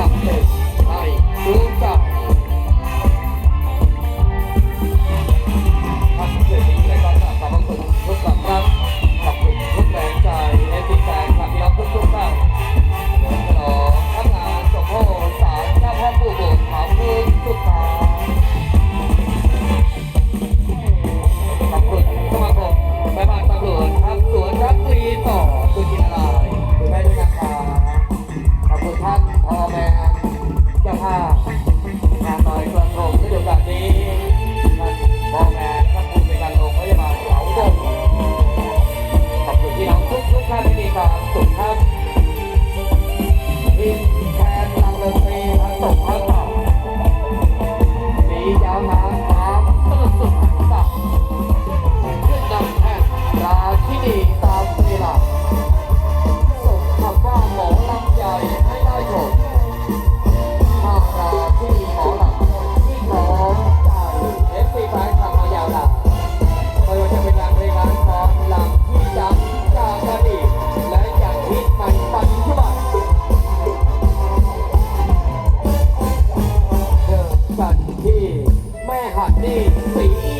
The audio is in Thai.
Thank you. เริ่มกันที่แม่หอดนี่สีอี